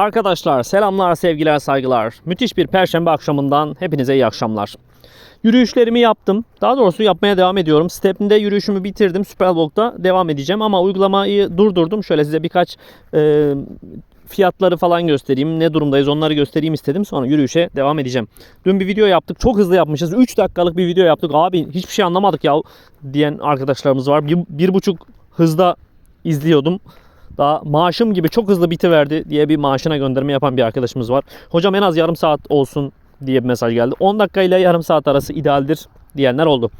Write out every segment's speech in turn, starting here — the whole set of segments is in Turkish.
Arkadaşlar selamlar, sevgiler, saygılar. Müthiş bir perşembe akşamından hepinize iyi akşamlar. Yürüyüşlerimi yaptım. Daha doğrusu yapmaya devam ediyorum. Step'inde yürüyüşümü bitirdim. Superblog'da devam edeceğim ama uygulamayı durdurdum. Şöyle size birkaç e, fiyatları falan göstereyim. Ne durumdayız onları göstereyim istedim. Sonra yürüyüşe devam edeceğim. Dün bir video yaptık. Çok hızlı yapmışız. 3 dakikalık bir video yaptık. Abi hiçbir şey anlamadık ya diyen arkadaşlarımız var. Bir, bir buçuk hızda izliyordum. Daha maaşım gibi çok hızlı bitiverdi diye bir maaşına gönderme yapan bir arkadaşımız var. Hocam en az yarım saat olsun diye bir mesaj geldi. 10 dakika ile yarım saat arası idealdir diyenler oldu.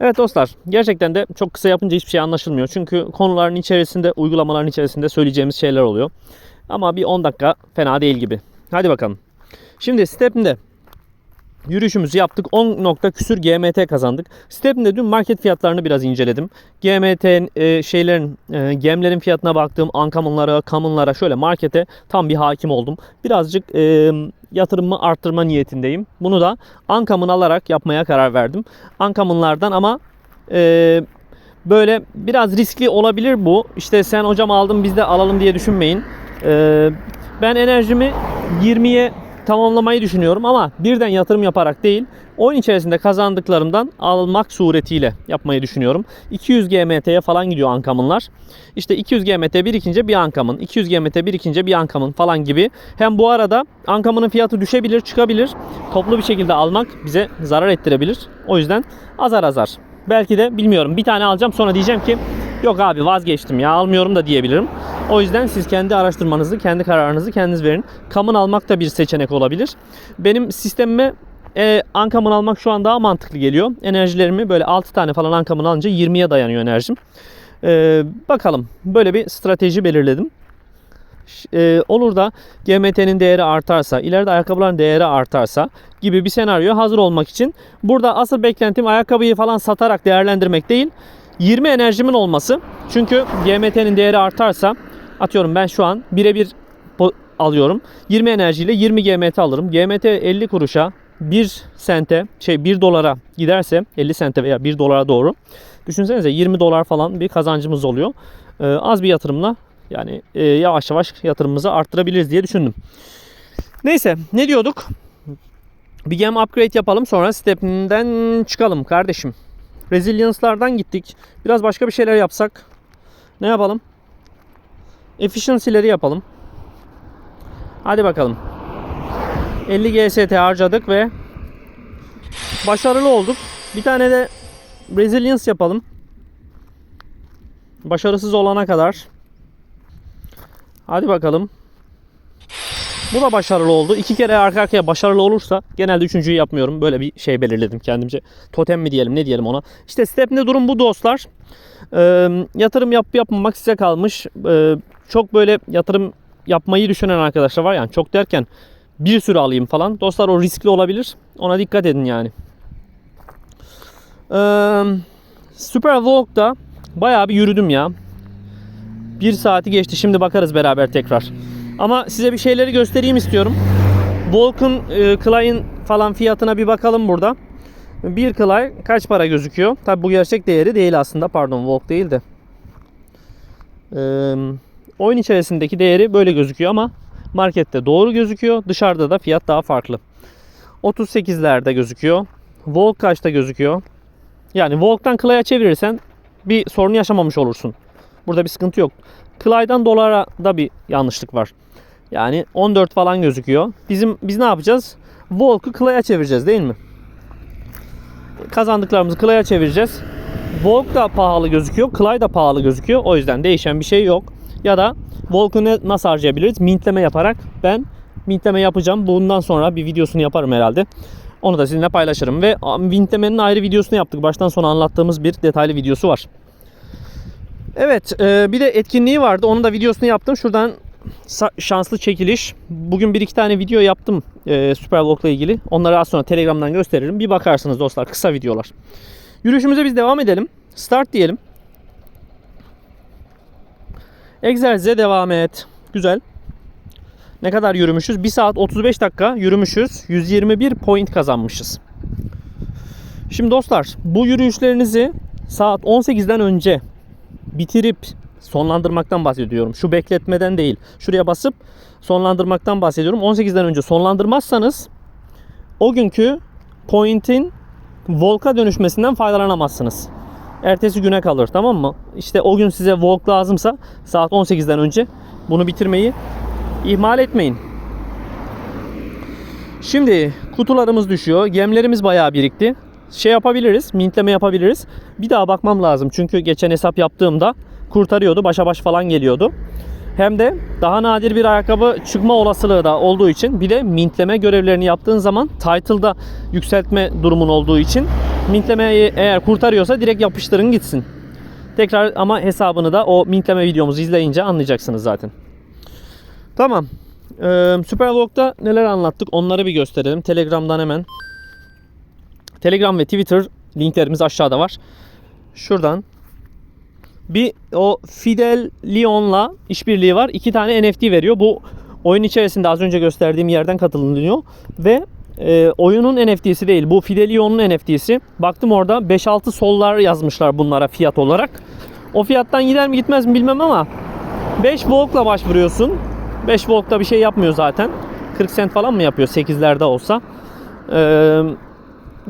Evet dostlar gerçekten de çok kısa yapınca hiçbir şey anlaşılmıyor. Çünkü konuların içerisinde uygulamaların içerisinde söyleyeceğimiz şeyler oluyor. Ama bir 10 dakika fena değil gibi. Hadi bakalım. Şimdi Step'inde yürüyüşümüzü yaptık. 10 nokta küsür GMT kazandık. Step'inde dün market fiyatlarını biraz inceledim. GMT e, şeylerin e, gemlerin fiyatına baktım. Ankamınlara, kamınlara şöyle markete tam bir hakim oldum. Birazcık e, yatırımımı arttırma niyetindeyim. Bunu da ankamın alarak yapmaya karar verdim. Ankamınlardan ama e, böyle biraz riskli olabilir bu. İşte sen hocam aldın biz de alalım diye düşünmeyin. E, ben enerjimi 20'ye tamamlamayı düşünüyorum ama birden yatırım yaparak değil, oyun içerisinde kazandıklarımdan almak suretiyle yapmayı düşünüyorum. 200 GMT'ye falan gidiyor ankamınlar. İşte 200 GMT birikince bir ankamın, 200 GMT birikince bir ankamın falan gibi. Hem bu arada ankamının fiyatı düşebilir, çıkabilir. Toplu bir şekilde almak bize zarar ettirebilir. O yüzden azar azar. Belki de bilmiyorum bir tane alacağım sonra diyeceğim ki yok abi vazgeçtim ya almıyorum da diyebilirim. O yüzden siz kendi araştırmanızı, kendi kararınızı kendiniz verin. Kamın almak da bir seçenek olabilir. Benim sistemime e, ankamın almak şu an daha mantıklı geliyor. Enerjilerimi böyle 6 tane falan ankamın alınca 20'ye dayanıyor enerjim. E, bakalım böyle bir strateji belirledim. E, olur da GMT'nin değeri artarsa, ileride ayakkabıların değeri artarsa gibi bir senaryo hazır olmak için burada asıl beklentim ayakkabıyı falan satarak değerlendirmek değil. 20 enerjimin olması. Çünkü GMT'nin değeri artarsa atıyorum ben şu an birebir alıyorum. 20 enerjiyle 20 GMT alırım. GMT 50 kuruşa 1 sente şey 1 dolara giderse 50 sente veya 1 dolara doğru düşünsenize 20 dolar falan bir kazancımız oluyor. Ee, az bir yatırımla yani e, yavaş yavaş yatırımımızı arttırabiliriz diye düşündüm. Neyse ne diyorduk? Bir gem upgrade yapalım sonra step'inden çıkalım kardeşim. Resilience'lardan gittik. Biraz başka bir şeyler yapsak. Ne yapalım? Efficiency'leri yapalım. Hadi bakalım. 50 GST harcadık ve başarılı olduk. Bir tane de Resilience yapalım. Başarısız olana kadar. Hadi bakalım. Bu da başarılı oldu. İki kere arka arkaya başarılı olursa genelde üçüncüyü yapmıyorum. Böyle bir şey belirledim kendimce. Totem mi diyelim ne diyelim ona. İşte step'inde durum bu dostlar. Ee, yatırım yap yapmamak size kalmış. Ee, çok böyle yatırım yapmayı düşünen arkadaşlar var yani çok derken bir sürü alayım falan. Dostlar o riskli olabilir. Ona dikkat edin yani. Ee, Super Walk'da bayağı bir yürüdüm ya. Bir saati geçti. Şimdi bakarız beraber tekrar. Ama size bir şeyleri göstereyim istiyorum. Volk'un e, Clay'in falan fiyatına bir bakalım burada. Bir Clay kaç para gözüküyor? Tabi bu gerçek değeri değil aslında. Pardon Volk değil de. Ee, oyun içerisindeki değeri böyle gözüküyor ama markette doğru gözüküyor. Dışarıda da fiyat daha farklı. 38'lerde gözüküyor. Volk kaçta gözüküyor? Yani Volk'tan Clay'a çevirirsen bir sorun yaşamamış olursun. Burada bir sıkıntı yok. Clay'dan dolara da bir yanlışlık var. Yani 14 falan gözüküyor. Bizim biz ne yapacağız? Volk'u Clay'a çevireceğiz değil mi? Kazandıklarımızı Clay'a çevireceğiz. Volk da pahalı gözüküyor. Clay da pahalı gözüküyor. O yüzden değişen bir şey yok. Ya da Volk'u nasıl harcayabiliriz? Mintleme yaparak ben mintleme yapacağım. Bundan sonra bir videosunu yaparım herhalde. Onu da sizinle paylaşırım. Ve mintlemenin ayrı videosunu yaptık. Baştan sona anlattığımız bir detaylı videosu var. Evet e, bir de etkinliği vardı. Onun da videosunu yaptım. Şuradan şanslı çekiliş. Bugün bir iki tane video yaptım e, Supervlog'la ilgili. Onları az sonra Telegram'dan gösteririm. Bir bakarsınız dostlar kısa videolar. Yürüyüşümüze biz devam edelim. Start diyelim. Egzersize devam et. Güzel. Ne kadar yürümüşüz? 1 saat 35 dakika yürümüşüz. 121 point kazanmışız. Şimdi dostlar bu yürüyüşlerinizi saat 18'den önce bitirip sonlandırmaktan bahsediyorum. Şu bekletmeden değil. Şuraya basıp sonlandırmaktan bahsediyorum. 18'den önce sonlandırmazsanız o günkü point'in volka dönüşmesinden faydalanamazsınız. Ertesi güne kalır tamam mı? İşte o gün size volk lazımsa saat 18'den önce bunu bitirmeyi ihmal etmeyin. Şimdi kutularımız düşüyor. Gemlerimiz bayağı birikti. Şey yapabiliriz, mintleme yapabiliriz. Bir daha bakmam lazım. Çünkü geçen hesap yaptığımda kurtarıyordu. Başa baş falan geliyordu. Hem de daha nadir bir ayakkabı çıkma olasılığı da olduğu için bir de mintleme görevlerini yaptığın zaman title'da yükseltme durumun olduğu için mintlemeyi eğer kurtarıyorsa direkt yapıştırın gitsin. Tekrar ama hesabını da o mintleme videomuzu izleyince anlayacaksınız zaten. Tamam. Ee, Supervlog'da neler anlattık onları bir gösterelim. Telegram'dan hemen. Telegram ve Twitter linklerimiz aşağıda var. Şuradan bir o Fidel Leon'la işbirliği var. İki tane NFT veriyor. Bu oyun içerisinde az önce gösterdiğim yerden katılınıyor ve e, oyunun NFT'si değil. Bu Fidel Leon'un NFT'si. Baktım orada 5-6 sollar yazmışlar bunlara fiyat olarak. O fiyattan gider mi gitmez mi bilmem ama 5 Volk'la başvuruyorsun. 5 Volk'ta bir şey yapmıyor zaten. 40 cent falan mı yapıyor 8'lerde olsa. Ee,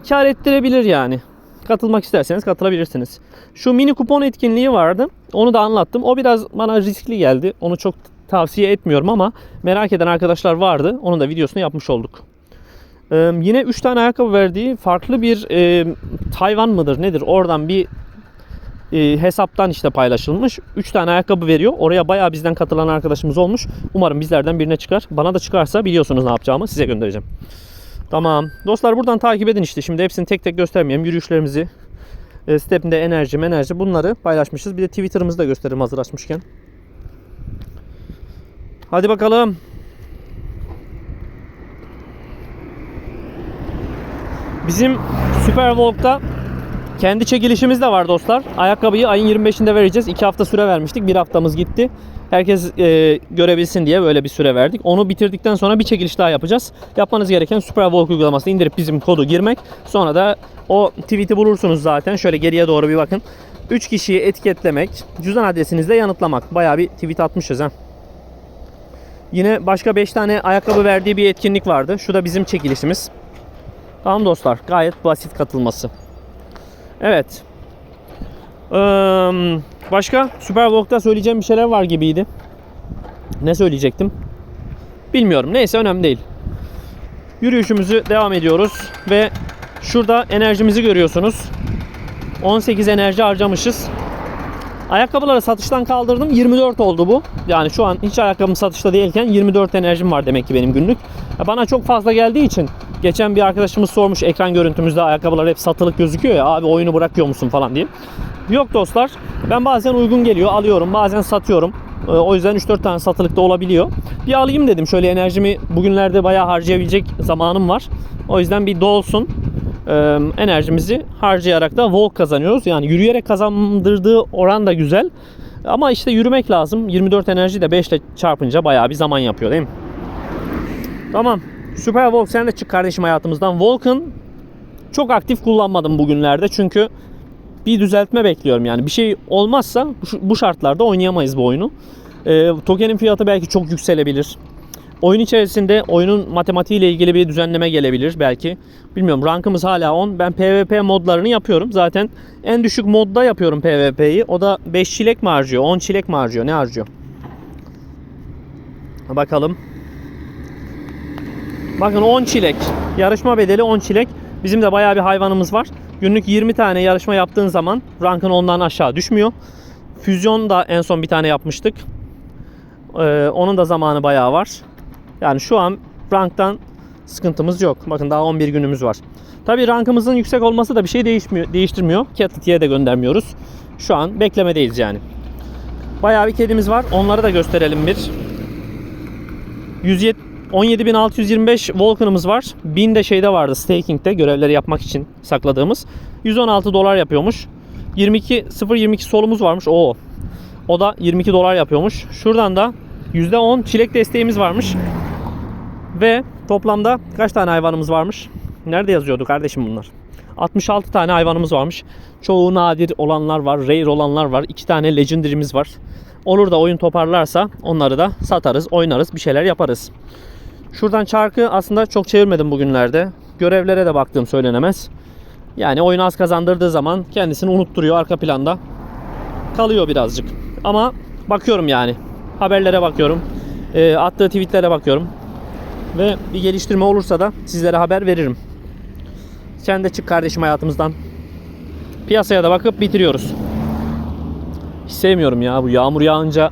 kar ettirebilir yani. Katılmak isterseniz katılabilirsiniz. Şu mini kupon etkinliği vardı. Onu da anlattım. O biraz bana riskli geldi. Onu çok tavsiye etmiyorum ama merak eden arkadaşlar vardı. Onun da videosunu yapmış olduk. Ee, yine 3 tane ayakkabı verdiği farklı bir e, Tayvan mıdır nedir? Oradan bir e, hesaptan işte paylaşılmış. 3 tane ayakkabı veriyor. Oraya bayağı bizden katılan arkadaşımız olmuş. Umarım bizlerden birine çıkar. Bana da çıkarsa biliyorsunuz ne yapacağımı size göndereceğim. Tamam. Dostlar buradan takip edin işte. Şimdi hepsini tek tek göstermeyeyim. Yürüyüşlerimizi, e, stepinde enerji, enerji bunları paylaşmışız. Bir de Twitter'ımızı da gösterelim hazır açmışken. Hadi bakalım. Bizim Superwalk'ta kendi çekilişimiz de var dostlar. Ayakkabıyı ayın 25'inde vereceğiz. 2 hafta süre vermiştik. Bir haftamız gitti. Herkes e, görebilsin diye böyle bir süre verdik. Onu bitirdikten sonra bir çekiliş daha yapacağız. Yapmanız gereken Superwalk uygulamasını indirip bizim kodu girmek. Sonra da o tweet'i bulursunuz zaten. Şöyle geriye doğru bir bakın. 3 kişiyi etiketlemek, cüzdan adresinizle yanıtlamak. Bayağı bir tweet atmışız ha. Yine başka 5 tane ayakkabı verdiği bir etkinlik vardı. Şu da bizim çekilişimiz. Tamam dostlar. Gayet basit katılması. Evet. Ee, başka Superwalk'ta söyleyeceğim bir şeyler var gibiydi. Ne söyleyecektim? Bilmiyorum. Neyse önemli değil. Yürüyüşümüzü devam ediyoruz ve şurada enerjimizi görüyorsunuz. 18 enerji harcamışız. Ayakkabıları satıştan kaldırdım. 24 oldu bu. Yani şu an hiç ayakkabım satışta değilken 24 enerjim var demek ki benim günlük. Bana çok fazla geldiği için geçen bir arkadaşımız sormuş ekran görüntümüzde ayakkabılar hep satılık gözüküyor ya abi oyunu bırakıyor musun falan diye. Yok dostlar. Ben bazen uygun geliyor alıyorum bazen satıyorum. Ee, O yüzden 3-4 tane satılık da olabiliyor. Bir alayım dedim. Şöyle enerjimi bugünlerde bayağı harcayabilecek zamanım var. O yüzden bir dolsun. Ee, enerjimizi harcayarak da volk kazanıyoruz. Yani yürüyerek kazandırdığı oran da güzel. Ama işte yürümek lazım. 24 enerji de 5 ile çarpınca bayağı bir zaman yapıyor değil mi? Tamam. Süper Volk sen de çık kardeşim hayatımızdan. Volk'ın çok aktif kullanmadım bugünlerde. Çünkü bir düzeltme bekliyorum yani. Bir şey olmazsa bu- şartlarda oynayamayız bu oyunu. Ee, tokenin fiyatı belki çok yükselebilir. Oyun içerisinde oyunun matematiğiyle ilgili bir düzenleme gelebilir belki. Bilmiyorum rankımız hala 10. Ben PvP modlarını yapıyorum. Zaten en düşük modda yapıyorum PvP'yi. O da 5 çilek mi harcıyor? 10 çilek mi harcıyor? Ne harcıyor? Bakalım. Bakın 10 çilek. Yarışma bedeli 10 çilek. Bizim de bayağı bir hayvanımız var. Günlük 20 tane yarışma yaptığın zaman rankın ondan aşağı düşmüyor. Füzyon da en son bir tane yapmıştık. Ee, onun da zamanı bayağı var. Yani şu an ranktan sıkıntımız yok. Bakın daha 11 günümüz var. Tabi rankımızın yüksek olması da bir şey değişmiyor, değiştirmiyor. Catleti'ye de göndermiyoruz. Şu an beklemedeyiz yani. Bayağı bir kedimiz var. Onları da gösterelim bir. 107 17625 Vulcan'ımız var. 1000 de şeyde vardı Staking'de görevleri yapmak için sakladığımız. 116 dolar yapıyormuş. 22 022 solumuz varmış. Oo. O da 22 dolar yapıyormuş. Şuradan da %10 çilek desteğimiz varmış. Ve toplamda kaç tane hayvanımız varmış? Nerede yazıyordu kardeşim bunlar? 66 tane hayvanımız varmış. Çoğu nadir olanlar var, rare olanlar var. 2 tane legendary'miz var. Olur da oyun toparlarsa onları da satarız, oynarız, bir şeyler yaparız. Şuradan çarkı aslında çok çevirmedim bugünlerde. Görevlere de baktığım söylenemez. Yani oyun az kazandırdığı zaman kendisini unutturuyor arka planda. Kalıyor birazcık. Ama bakıyorum yani. Haberlere bakıyorum. E, attığı tweetlere bakıyorum. Ve bir geliştirme olursa da sizlere haber veririm. Sen de çık kardeşim hayatımızdan. Piyasaya da bakıp bitiriyoruz. Hiç sevmiyorum ya bu yağmur yağınca.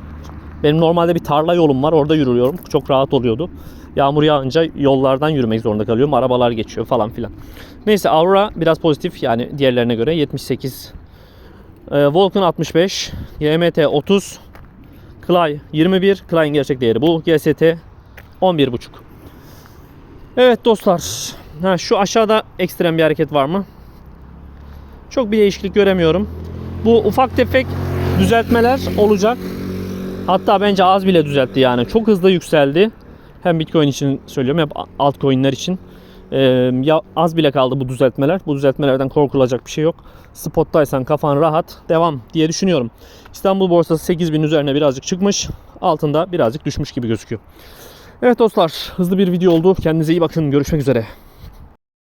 Benim normalde bir tarla yolum var orada yürüyorum. Çok rahat oluyordu. Yağmur yağınca yollardan yürümek zorunda kalıyorum. Arabalar geçiyor falan filan. Neyse Aurora biraz pozitif yani diğerlerine göre 78. Ee, Vulcan 65. YMT 30. Clay 21. Clay'in gerçek değeri bu. GST 11.5. Evet dostlar. Ha, şu aşağıda ekstrem bir hareket var mı? Çok bir değişiklik göremiyorum. Bu ufak tefek düzeltmeler olacak. Hatta bence az bile düzeltti yani. Çok hızlı yükseldi. Hem Bitcoin için söylüyorum hem altcoin'ler için. Ee, ya az bile kaldı bu düzeltmeler. Bu düzeltmelerden korkulacak bir şey yok. Spot'taysan kafan rahat. Devam diye düşünüyorum. İstanbul borsası 8000 üzerine birazcık çıkmış. Altında birazcık düşmüş gibi gözüküyor. Evet dostlar hızlı bir video oldu. Kendinize iyi bakın. Görüşmek üzere.